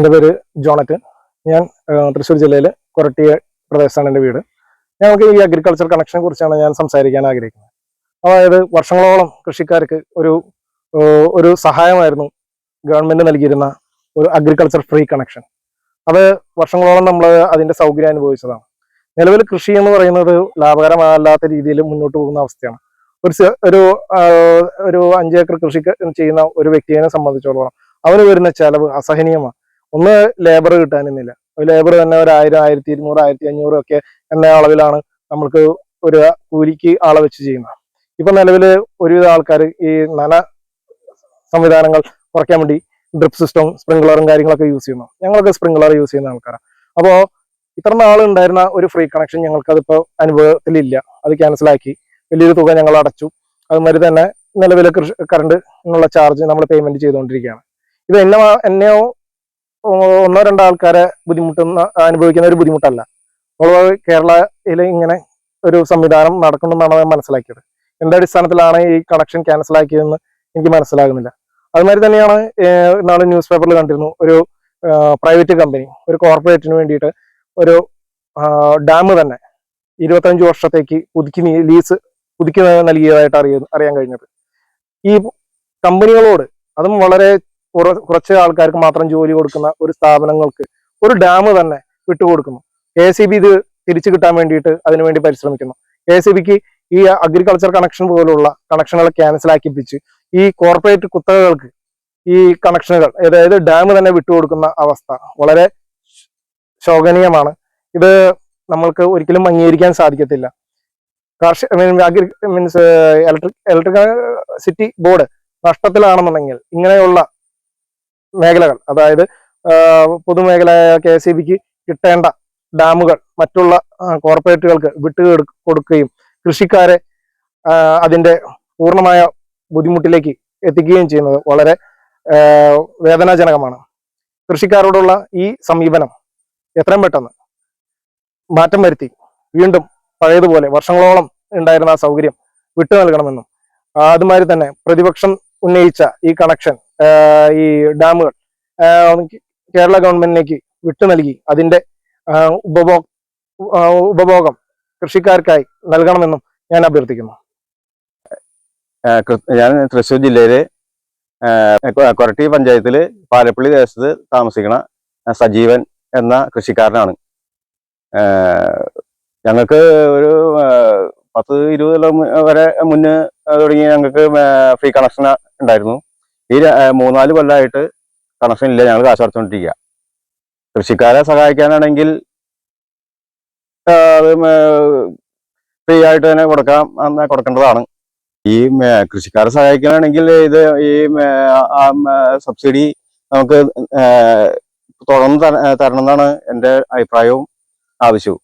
എന്റെ പേര് ജോണറ്റ്. ഞാൻ തൃശ്ശൂർ ജില്ലയിൽ കൊരട്ടിയ പ്രദേശത്താണ് എന്റെ വീട്. ഞങ്ങൾക്ക് ഈ അഗ്രികൾച്ചർ കണക്ഷനെ കുറിച്ചാണ് ഞാൻ സംസാരിക്കാൻ ആഗ്രഹിക്കുന്നത്. അതായത് വർഷങ്ങളോളം കൃഷിക്കാർക്ക് ഒരു ഒരു സഹായമായിരുന്നു ഗവൺമെന്റ് നൽകിയിരുന്ന ഒരു അഗ്രികൾച്ചർ ഫ്രീ കണക്ഷൻ അത് വർഷങ്ങളോളം നമ്മൾ അതിന്റെ സൗകര്യം അനുഭവിച്ചതാണ്. നിലവിൽ കൃഷി എന്ന് പറയുന്നത് ലാഭകരമല്ലാത്ത രീതിയിൽ മുന്നോട്ട് പോകുന്ന അവസ്ഥയാണ്. ഒരു ഒരു ഒരു അഞ്ചേക്കർ കൃഷി ചെയ്യുന്ന ഒരു വ്യക്തിയെ സംബന്ധിച്ചിടത്തോളം അവന് വരുന്ന ചെലവ് അസഹനീയമാണ്. ഒന്ന് ലേബർ കിട്ടാനൊന്നുമില്ല ലേബർ തന്നെ ഒരു ആയിരം ആയിരത്തി ഇരുന്നൂറ് ആയിരത്തി അഞ്ഞൂറ് ഒക്കെ എന്ന അളവിലാണ് നമ്മൾക്ക് ഒരു കൂലിക്ക് ആളെ വെച്ച് ചെയ്യുന്നത്. ഇപ്പൊ നിലവിൽ ഒരുവിധ ആൾക്കാർ ഈ നന സംവിധാനങ്ങൾ കുറയ്ക്കാൻ വേണ്ടി ഡ്രിപ്പ് സിസ്റ്റം സ്പ്രിംഗ്ലറും കാര്യങ്ങളൊക്കെ യൂസ് ചെയ്യുന്നു. ഞങ്ങളൊക്കെ സ്പ്രിംഗ്ലർ യൂസ് ചെയ്യുന്ന ആൾക്കാരാണ്. അപ്പോൾ ഇത്ര നാൾ ഉണ്ടായിരുന്ന ഒരു ഫ്രീ കണക്ഷൻ ഞങ്ങൾക്ക് അതിപ്പോ അനുഭവത്തിലില്ല അത് ക്യാൻസലാക്കി വലിയൊരു തുക ഞങ്ങൾ അടച്ചു. അതുമാതിരി തന്നെ നിലവിലെ കൃഷി കറണ്ട് എന്നുള്ള ചാർജ് നമ്മൾ പേയ്മെന്റ് ചെയ്തുകൊണ്ടിരിക്കുകയാണ്. ഇത് എന്നെ എന്നെയോ ഒന്നോ രണ്ടോ ആൾക്കാരെ ബുദ്ധിമുട്ടുന്ന അനുഭവിക്കുന്ന ഒരു ബുദ്ധിമുട്ടല്ല. അപ്പോൾ കേരളയിൽ ഇങ്ങനെ ഒരു സംവിധാനം നടക്കുന്നുണ്ടെന്നാണ് ഞാൻ മനസ്സിലാക്കിയത്. എന്റെ അടിസ്ഥാനത്തിലാണ് ഈ കണക്ഷൻ ക്യാൻസൽ ആക്കിയതെന്ന് എനിക്ക് മനസ്സിലാകുന്നില്ല. അതുമാതിരി തന്നെയാണ് നാളെ ന്യൂസ് പേപ്പറിൽ കണ്ടിരുന്നു ഒരു പ്രൈവറ്റ് കമ്പനി ഒരു കോർപ്പറേറ്റിന് വേണ്ടിയിട്ട് ഒരു ഡാം തന്നെ ഇരുപത്തഞ്ച് വർഷത്തേക്ക് പുതുക്കി ലീസ് പുതുക്കി നൽകിയതായിട്ട് അറിയ അറിയാൻ കഴിഞ്ഞത്. ഈ കമ്പനികളോട് അതും വളരെ കുറച്ച് ആൾക്കാർക്ക് മാത്രം ജോലി കൊടുക്കുന്ന ഒരു സ്ഥാപനങ്ങൾക്ക് ഒരു ഡാം തന്നെ വിട്ടുകൊടുക്കുന്നു. എ സി ബി ഇത് തിരിച്ചു കിട്ടാൻ വേണ്ടിയിട്ട് അതിനുവേണ്ടി പരിശ്രമിക്കുന്നു. എ സി ബിക്ക് ഈ അഗ്രികൾച്ചർ കണക്ഷൻ പോലുള്ള കണക്ഷനുകൾ ക്യാൻസൽ ആക്കിപ്പിച്ച് ഈ കോർപ്പറേറ്റ് കുത്തകകൾക്ക് ഈ കണക്ഷനുകൾ അതായത് ഡാം തന്നെ വിട്ടുകൊടുക്കുന്ന അവസ്ഥ വളരെ ശോകനീയമാണ് ഇത് നമ്മൾക്ക് ഒരിക്കലും അംഗീകരിക്കാൻ സാധിക്കത്തില്ല. കാർഷിക agri means electric electricity board നഷ്ടത്തിലാണെന്നുണ്ടെങ്കിൽ ഇങ്ങനെയുള്ള മേഖലകൾ. അതായത് പൊതുമേഖലയായ കെ എസ് ബിക്ക് കിട്ടേണ്ട ഡാമുകൾ മറ്റുള്ള കോർപ്പറേറ്റുകൾക്ക് വിട്ടു കൊടുക്കുകയും കൃഷിക്കാരെ അതിന്റെ പൂർണമായ ബുദ്ധിമുട്ടിലേക്ക് എത്തിക്കുകയും ചെയ്യുന്നത് വളരെ വേദനാജനകമാണ്. കൃഷിക്കാരോടുള്ള ഈ സമീപനം എത്രയും പെട്ടെന്ന് മാറ്റം വരുത്തി. വീണ്ടും പഴയതുപോലെ വർഷങ്ങളോളം ഉണ്ടായിരുന്ന ആ സൗകര്യം വിട്ടു നൽകണമെന്നും അതുമാതിരി തന്നെ പ്രതിപക്ഷം ഉന്നയിച്ച ഈ കണക്ഷൻ ഈ ഡാമുകൾ കേരള ഗവൺമെന്റിലേക്ക് വിട്ടു നൽകി. അതിന്റെ ആ, ഉപഭോഗ കൃഷിക്കാർക്കായി നൽകണമെന്നും ഞാൻ അഭ്യർത്ഥിക്കുന്നു. ഞാൻ തൃശൂർ ജില്ലയിലെ കൊരട്ടി പഞ്ചായത്തിൽ പാലപ്പള്ളി ദേശത്ത് താമസിക്കുന്ന സജീവൻ എന്ന കൃഷിക്കാരനാണ്. ഞങ്ങൾക്ക് ഒരു പത്ത് ഇരുപത് വരെ മുന്നേ തുടങ്ങി ഞങ്ങൾക്ക് ഫ്രീ കണക്ഷൻ ഉണ്ടായിരുന്നു. ഈ മൂന്നാൽ കൊല്ലമായിട്ട് കണക്ഷൻ ഇല്ല ഞങ്ങൾ കാശ് അടച്ചുകൊണ്ടിരിക്കുക കൃഷിക്കാരെ സഹായിക്കാനാണെങ്കിൽ അത് ഫ്രീ ആയിട്ട് തന്നെ കൊടുക്കാം എന്ന് കൊടുക്കേണ്ടതാണ്. ഈ കൃഷിക്കാരെ സഹായിക്കാനാണെങ്കിൽ ഇത് ഈ സബ്സിഡി നമുക്ക് തുടർന്ന് തരണം എന്നാണ് എന്റെ അഭിപ്രായവും ആവശ്യവും.